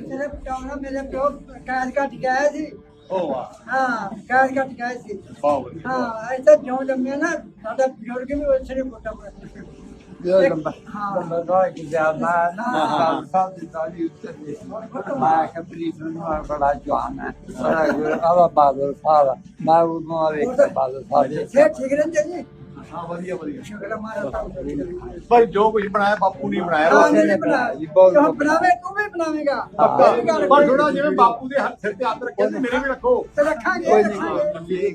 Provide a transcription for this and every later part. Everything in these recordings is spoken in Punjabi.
ਤੇਰੇ ਪਟਾਉਣਾ ਮੇਰੇ ਪਿਓ ਕੈਦ ਕੱਟ ਗਿਆ ਸੀ ਉਹ ਵਾਹ ਹਾਂ ਕੈਦ ਕੱਟ ਗਿਆ ਸੀ ਬਹੁਤ ਵਧੀਆ ਹਾਂ ਐਸਾ ਜਿਉਂ ਜੰਮਿਆ ਨਾ ਸਾਡਾ ਬਜ਼ੁਰਗ ਵੀ ਉਸੇ ਨੇ ਕੋਟਾ ਪੜਾ ਇਹ ਲੰਬਾ ਹਾਂ। ਲੰਬਾ ਦਾ ਕਿ ਜ਼ਿਆਦਾ ਨਾ ਸਾਲ ਸਾਲ ਦੀ ਤਾਲੀ ਉੱਤੇ ਦੇ ਮੈਂ ਬਣਾਵੇਂਗਾ ਪਰ ਥੋੜਾ ਜਿਵੇਂ ਬਾਪੂ ਦੇ ਹੱਥ ਸਿਰ ਤੇ ਹੱਥ ਰੱਖਿਆ ਮੇਰੇ ਵੀ ਰੱਖੋ। ਤੇ ਰੱਖਾਂਗੇ ਰੱਖਾਂਗੇ।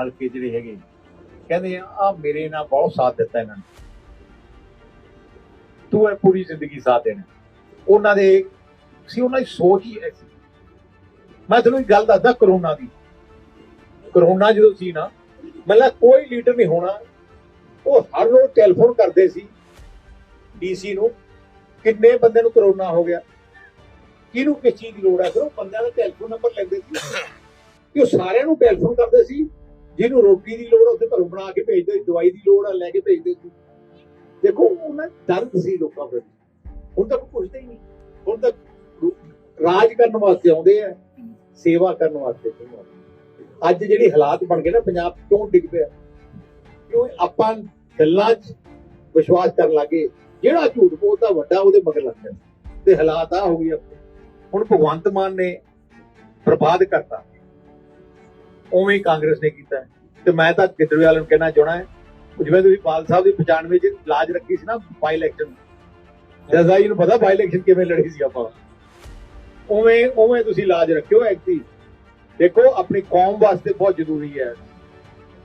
ਹਲਕੇ ਜਿਹੜੇ ਹੈਗੇ। ਕਹਿੰਦੇ ਆ ਮੇਰੇ ਨਾਲ ਬਹੁਤ ਸਾਥ ਦਿੱਤਾ ਇਹਨਾਂ ਨੇ। ਤੂੰ ਪੂਰੀ ਜ਼ਿੰਦਗੀ ਸਾਥ ਦੇਣਾ। ਉਹਨਾਂ ਦੇ ਸੀ ਉਹਨਾਂ ਦੀ ਸੋਚ ਹੀ ਐਸੀ ਮੈਂ ਤੁਹਾਨੂੰ ਇੱਕ ਗੱਲ ਦੱਸਦਾ ਕਰੋਨਾ ਦੀ। ਕਰੋਨਾ ਜਦੋਂ ਸੀ ਨਾ ਮਤਲਬ ਕੋਈ ਲੀਡਰ ਨਹੀਂ ਹੋਣਾ। ਉਹ ਹਰ ਰੋਜ਼ ਟੈਲੀਫੋਨ ਕਰਦੇ ਸੀ ਡੀਸੀ ਨੂੰ। ਕਿੰਨੇ ਬੰਦੇ ਨੂੰ ਕਰੋਨਾ ਹੋ ਗਿਆ? ਕਿਹਨੂੰ ਕਿਸ ਚੀਜ਼ ਦੀ ਲੋੜ ਹੈ? ਫਿਰ ਉਹ ਬੰਦਿਆਂ ਦਾ ਟੈਲੀਫੋਨ ਨੰਬਰ ਲੈਂਦੇ ਸੀ। ਕਿ ਉਹ ਸਾਰਿਆਂ ਨੂੰ ਟੈਲੀਫੋਨ ਕਰਦੇ ਸੀ। ਜਿਹਨੂੰ ਰੋਟੀ ਦੀ ਲੋੜ ਉੱਥੇ ਘਰੋਂ ਬਣਾ ਕੇ ਭੇਜਦੇ ਦਵਾਈ ਦੀ ਲੋੜ ਆ ਲੈ ਕੇ ਭੇਜਦੇ ਸੀ। ਦੇਖੋ, ਉਹਨਾਂ ਦਰਦ ਸੀ ਲੋਕਾਂ ਪ੍ਰਤੀ ਹੁਣ ਤੱਕ ਪੁੱਛਦੇ ਹੀ ਨਹੀਂ। ਹੁਣ ਤੱਕ ਰਾਜ ਕਰਨ ਵਾਸਤੇ ਆਉਂਦੇ ਆ, ਸੇਵਾ ਕਰਨ ਵਾਸਤੇ ਨਹੀਂ ਆਉਂਦੇ। ਅੱਜ ਜਿਹੜੀ ਹਾਲਾਤ ਬਣ ਗਏ ਨਾ, ਪੰਜਾਬ ਕਿਉਂ ਡਿੱਗ ਪਿਆ? ਕਿਉਂ ਆਪਾਂ ਗੱਲਾਂ 'ਚ ਵਿਸ਼ਵਾਸ ਕਰਨ ਲੱਗੇ ਜਿਹੜਾ ਝੂਠ ਬੋਲਦਾ ਵੱਡਾ, ਉਹਦੇ ਮਗਰ ਲੱਗ ਜਾਂਦਾ। ਤੇ ਹਾਲਾਤ ਆ ਹੋ ਗਈ ਆਪਣੇ। ਹੁਣ ਭਗਵੰਤ ਮਾਨ ਨੇ ਬਰਬਾਦ ਕਰਤਾ। ਉਵੇਂ ਕਾਂਗਰਸ ਨੇ ਕੀਤਾ ਤੇ ਮੈਂ ਤਾਂ ਗਿੱਦੜਵਾਲ ਨੂੰ ਕਹਿਣਾ ਚਾਹਣਾ ਹੈ, ਜਿਵੇਂ ਤੁਸੀਂ ਪਾਲ ਸਾਹਿਬ ਦੀ 95 ਚ ਲਾਜ ਰੱਖੀ ਸੀ ਨਾ ਬਾਈ ਇਲੈਕਸ਼ਨ ਜਜ਼ਾ ਜੀ ਨੂੰ ਪਤਾ ਬਾਈ ਇਲੈਕਸ਼ਨ ਕਿਵੇਂ ਲੜੀ ਸੀ ਆਪਾਂ। ਉਵੇਂ ਉਵੇਂ ਤੁਸੀਂ ਲਾਜ ਰੱਖਿਓ ਐਕਟੀ ਦੇਖੋ, ਆਪਣੀ ਕੌਮ ਵਾਸਤੇ ਬਹੁਤ ਜ਼ਰੂਰੀ ਹੈ।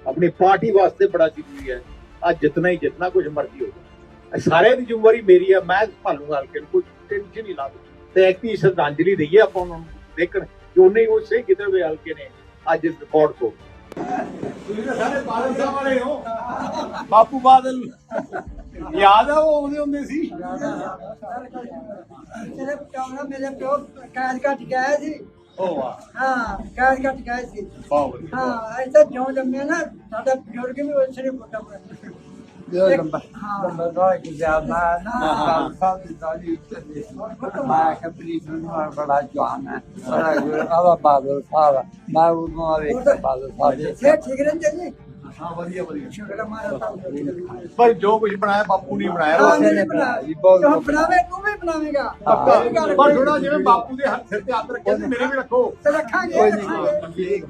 ਆਪਣੀ ਪਾਰਟੀ ਵਾਸਤੇ ਬੜਾ ਜ਼ਰੂਰੀ ਹੈ। ਅੱਜ ਜਿੰਨਾ ਹੀ ਜਿੰਨਾ ਕੁਝ ਮਰਜ਼ੀ ਹੋਵੇ ਸਾਰਿਆਂ ਦੀ ਜ਼ਿੰਮੇਵਾਰੀ ਮੇਰੀ ਹੈ ਮੈਂ ਸੰਭਾਲੂਗਾ ਹਲਕੇ ਨੂੰ ਕੋਈ ਟੈਨਸ਼ਨ ਨਹੀਂ ਲਾਦੋ ਤੇ ਐਕਟੀ ਸ਼ਰਧਾਂਜਲੀ ਦਈਏ ਆਪਾਂ ਉਹਨਾਂ ਨੂੰ ਦੇਖਣ ਕਿ ਉਹਨੇ ਹੀ ਉਸੇ ਕਿਤੇ ਵੀ ਹਲਕੇ ਨੇ ਅੱਜ ਇਸ ਰਿਕਾਰਡ ਤੋਂ। ਤੁਸੀਂ ਤਾਂ ਸਾਰੇ ਬਾਦਲ ਸਾਹਿਬ ਵਾਲੇ ਹੋ। ਬਾਪੂ ਬਾਦਲ ਯਾਦ ਆ ਉਹ ਆਉਂਦੇ ਹੁੰਦੇ ਸੀ? ਤੇਰੇ ਪਟਾਉਣਾ ਮੇਰੇ ਪਿਓ ਕੈਦ ਕੱਟ ਗਿਆ ਸੀ। ਉਹ ਵਾਹ ਹਾਂ ਕੈਦ ਕੱਟ ਗਿਆ ਸੀ। ਬਹੁਤ ਹਾਂ ਐਸਾ ਜਿਉਂ ਜੰਮਿਆ ਨਾ ਸਾਡਾ ਬਜ਼ੁਰਗ ਵੀ ਉਸੇ ਨੇ ਇਹ ਲੰਬਾ ਲੰਬਾ ਦਾ ਕਿ ਜ਼ਿਆਦਾ ਨਾ ਸਾਲ ਦੀ ਤਾਲੀ ਉੱਤੇ ਦੇ ਮੈਂ ਕੰਪਨੀ ਨੂੰ ਮੈਂ ਬੜਾ ਜਵਾਨ ਹੈ। ਬੜਾ ਗੁਰ ਆਵਾ ਬਾਦਲ ਸਾਹਿਬ ਮੈਂ ਉਹ ਨੂੰ ਵੇਖ ਬਾਦਲ ਸਾਹਿਬ ਸੇ ਠੀਕ ਰਹਿੰਦੇ ਜੀ? ਹਾਂ ਵਧੀਆ ਵਧੀਆ। ਪਰ ਜੋ। ਕੁਝ ਬਣਾਇਆ ਬਾਪੂ ਨੇ ਬਣਾਇਆ। ਹਾਂ ਰੋਜ਼ ਨਹੀਂ ਬਣਾ ਜੀ, ਬਹੁਤ- ਜੋ ਬਣਾਵੇ ਤੂੰ ਵੀ ਬਣਾਵੇਂਗਾ। ਪਰ ਥੋੜਾ ਜਿਵੇਂ ਬਾਪੂ ਦੇ ਹੱਥ ਸਿਰ ਤੇ ਹੱਥ ਰੱਖਿਆ ਸੀ ਮੇਰੇ ਵੀ ਰੱਖੋ। ਰੱਖਾਂਗੇ ਰੱਖਾਂਗੇ।